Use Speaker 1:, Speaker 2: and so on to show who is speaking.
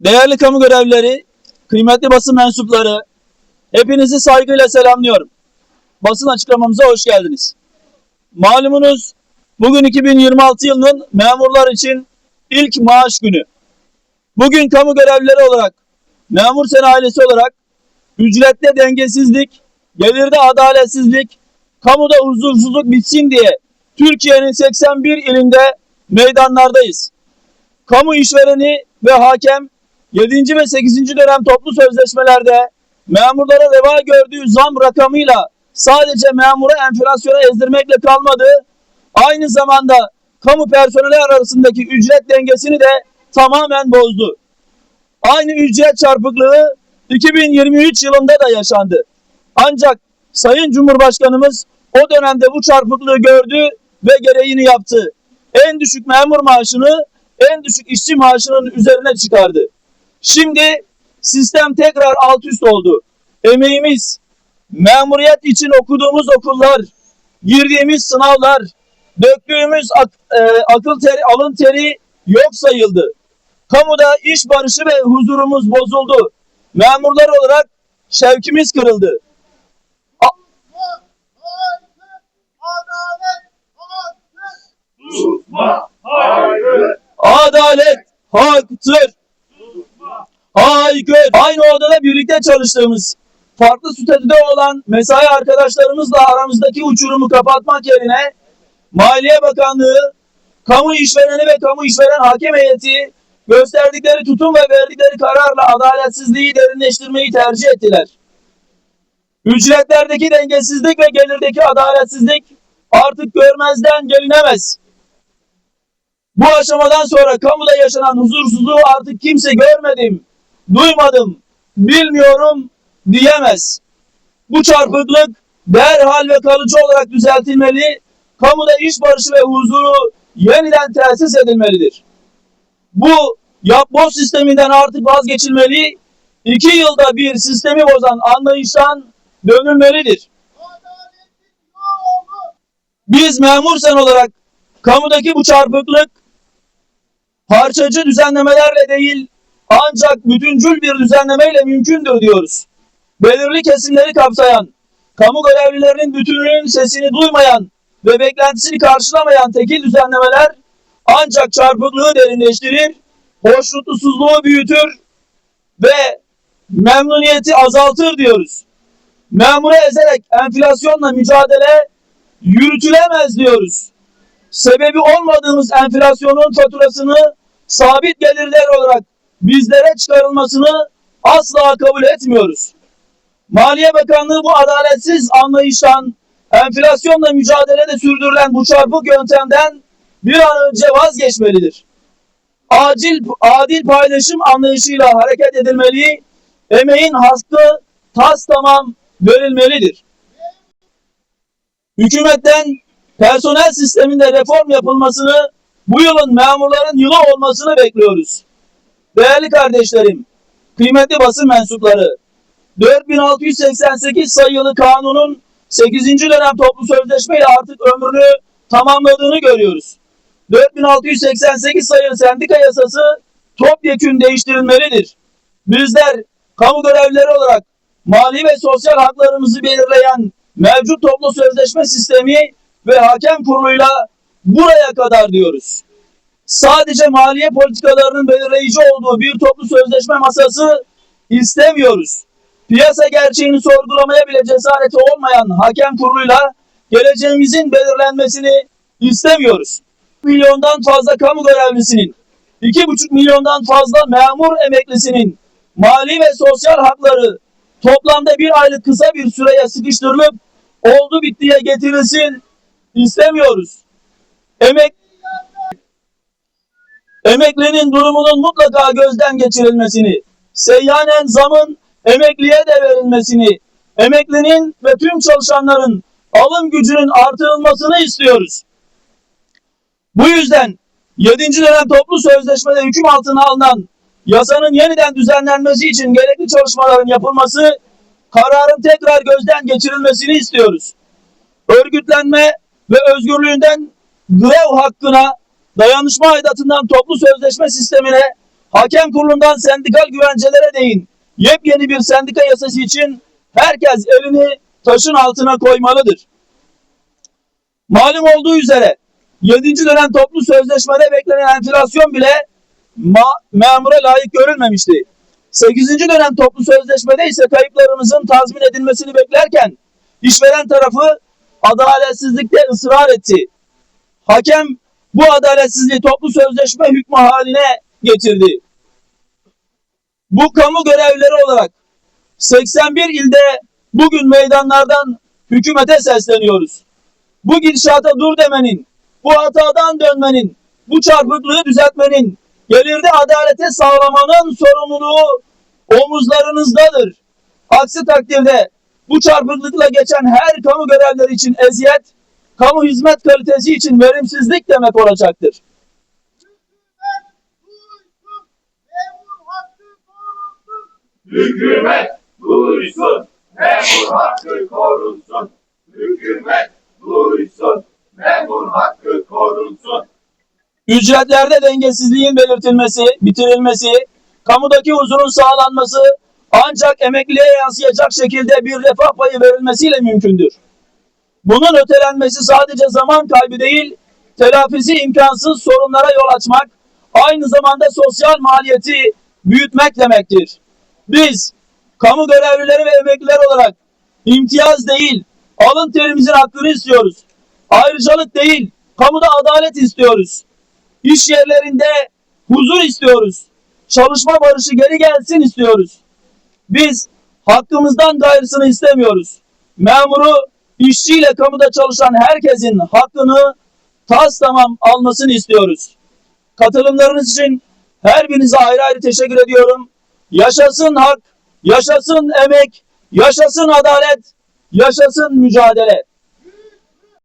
Speaker 1: Değerli kamu görevlileri, kıymetli basın mensupları, hepinizi saygıyla selamlıyorum. Basın açıklamamıza hoş geldiniz. Malumunuz bugün 2026 yılının memurlar için ilk maaş günü. Bugün kamu görevlileri olarak, memur sen ailesi olarak ücrette dengesizlik, gelirde adaletsizlik, kamuda huzursuzluk bitsin diye Türkiye'nin 81 ilinde meydanlardayız. Kamu işvereni ve hakem 7. ve 8. dönem toplu sözleşmelerde memurlara reva gördüğü zam rakamıyla sadece memura enflasyona ezdirmekle kalmadı, aynı zamanda kamu personeli arasındaki ücret dengesini de tamamen bozdu. Aynı ücret çarpıklığı 2023 yılında da yaşandı. Ancak Sayın Cumhurbaşkanımız o dönemde bu çarpıklığı gördü ve gereğini yaptı. En düşük memur maaşını en düşük işçi maaşının üzerine çıkardı. Şimdi sistem tekrar alt üst oldu. Emeğimiz, memuriyet için okuduğumuz okullar, girdiğimiz sınavlar, döktüğümüz ak- e, akıl teri, alın teri yok sayıldı. Kamuda iş barışı ve huzurumuz bozuldu. Memurlar olarak şevkimiz kırıldı. Adalet haktır. Haykır. Aynı odada birlikte çalıştığımız, farklı statüde olan mesai arkadaşlarımızla aramızdaki uçurumu kapatmak yerine Maliye Bakanlığı, kamu işvereni ve kamu işveren hakem heyeti gösterdikleri tutum ve verdikleri kararla adaletsizliği derinleştirmeyi tercih ettiler. Ücretlerdeki dengesizlik ve gelirdeki adaletsizlik artık görmezden gelinemez. Bu aşamadan sonra kamuda yaşanan huzursuzluğu artık kimse görmedim, duymadım, bilmiyorum diyemez. Bu çarpıklık derhal ve kalıcı olarak düzeltilmeli, kamuda iş barışı ve huzuru yeniden tesis edilmelidir. Bu yapboz sisteminden artık vazgeçilmeli, iki yılda bir sistemi bozan anlayıştan dönülmelidir. Biz memur sen olarak kamudaki bu çarpıklık parçacı düzenlemelerle değil ancak bütüncül bir düzenlemeyle mümkündür diyoruz. Belirli kesimleri kapsayan, kamu görevlilerinin bütününün sesini duymayan ve beklentisini karşılamayan tekil düzenlemeler ancak çarpıklığı derinleştirir, hoşnutsuzluğu büyütür ve memnuniyeti azaltır diyoruz. Memuru ezerek enflasyonla mücadele yürütülemez diyoruz. Sebebi olmadığımız enflasyonun faturasını sabit gelirler olarak bizlere çıkarılmasını asla kabul etmiyoruz. Maliye Bakanlığı bu adaletsiz anlayıştan enflasyonla mücadelede sürdürülen bu çarpık yöntemden bir an önce vazgeçmelidir. Acil adil paylaşım anlayışıyla hareket edilmeli, emeğin hakkı tas tamam verilmelidir. Hükümetten personel sisteminde reform yapılmasını, bu yılın memurların yılı olmasını bekliyoruz. Değerli kardeşlerim, kıymetli basın mensupları, 4688 sayılı kanunun 8. dönem toplu sözleşme ile artık ömrünü tamamladığını görüyoruz. 4688 sayılı sendika yasası topyekün değiştirilmelidir. Bizler kamu görevlileri olarak mali ve sosyal haklarımızı belirleyen mevcut toplu sözleşme sistemi ve hakem kuruluyla buraya kadar diyoruz. Sadece maliye politikalarının belirleyici olduğu bir toplu sözleşme masası istemiyoruz. Piyasa gerçeğini sorgulamaya bile cesareti olmayan hakem kuruluyla geleceğimizin belirlenmesini istemiyoruz. Milyondan fazla kamu görevlisinin, iki buçuk milyondan fazla memur emeklisinin mali ve sosyal hakları toplamda bir aylık kısa bir süreye sıkıştırılıp oldu bittiye getirilsin istemiyoruz. Emek emeklinin durumunun mutlaka gözden geçirilmesini, seyyanen zamın emekliye de verilmesini, emeklinin ve tüm çalışanların alım gücünün artırılmasını istiyoruz. Bu yüzden 7. dönem toplu sözleşmede hüküm altına alınan yasanın yeniden düzenlenmesi için gerekli çalışmaların yapılması, kararın tekrar gözden geçirilmesini istiyoruz. Örgütlenme ve özgürlüğünden grev hakkına, dayanışma aidatından toplu sözleşme sistemine hakem kurulundan sendikal güvencelere değin yepyeni bir sendika yasası için herkes elini taşın altına koymalıdır. Malum olduğu üzere 7. dönem toplu sözleşmede beklenen enflasyon bile ma- memura layık görülmemişti. 8. dönem toplu sözleşmede ise kayıplarımızın tazmin edilmesini beklerken işveren tarafı adaletsizlikte ısrar etti. Hakem bu adaletsizliği toplu sözleşme hükmü haline getirdi. Bu kamu görevlileri olarak 81 ilde bugün meydanlardan hükümete sesleniyoruz. Bu gidişata dur demenin, bu hatadan dönmenin, bu çarpıklığı düzeltmenin, gelirde adalete sağlamanın sorumluluğu omuzlarınızdadır. Aksi takdirde bu çarpıklıkla geçen her kamu görevleri için eziyet, kamu hizmet kalitesi için verimsizlik demek olacaktır.
Speaker 2: Hükümet duysun, memur hakkı korunsun. Hükümet duysun, memur hakkı korunsun.
Speaker 1: Ücretlerde dengesizliğin belirtilmesi, bitirilmesi, kamudaki huzurun sağlanması ancak emekliliğe yansıyacak şekilde bir refah payı verilmesiyle mümkündür. Bunun ötelenmesi sadece zaman kaybı değil, telafisi imkansız sorunlara yol açmak, aynı zamanda sosyal maliyeti büyütmek demektir. Biz, kamu görevlileri ve emekliler olarak imtiyaz değil, alın terimizin hakkını istiyoruz. Ayrıcalık değil, kamuda adalet istiyoruz. İş yerlerinde huzur istiyoruz. Çalışma barışı geri gelsin istiyoruz. Biz hakkımızdan gayrısını istemiyoruz. Memuru, işçiyle kamuda çalışan herkesin hakkını tas tamam almasını istiyoruz. Katılımlarınız için her birinize ayrı ayrı teşekkür ediyorum. Yaşasın hak, yaşasın emek, yaşasın adalet, yaşasın mücadele.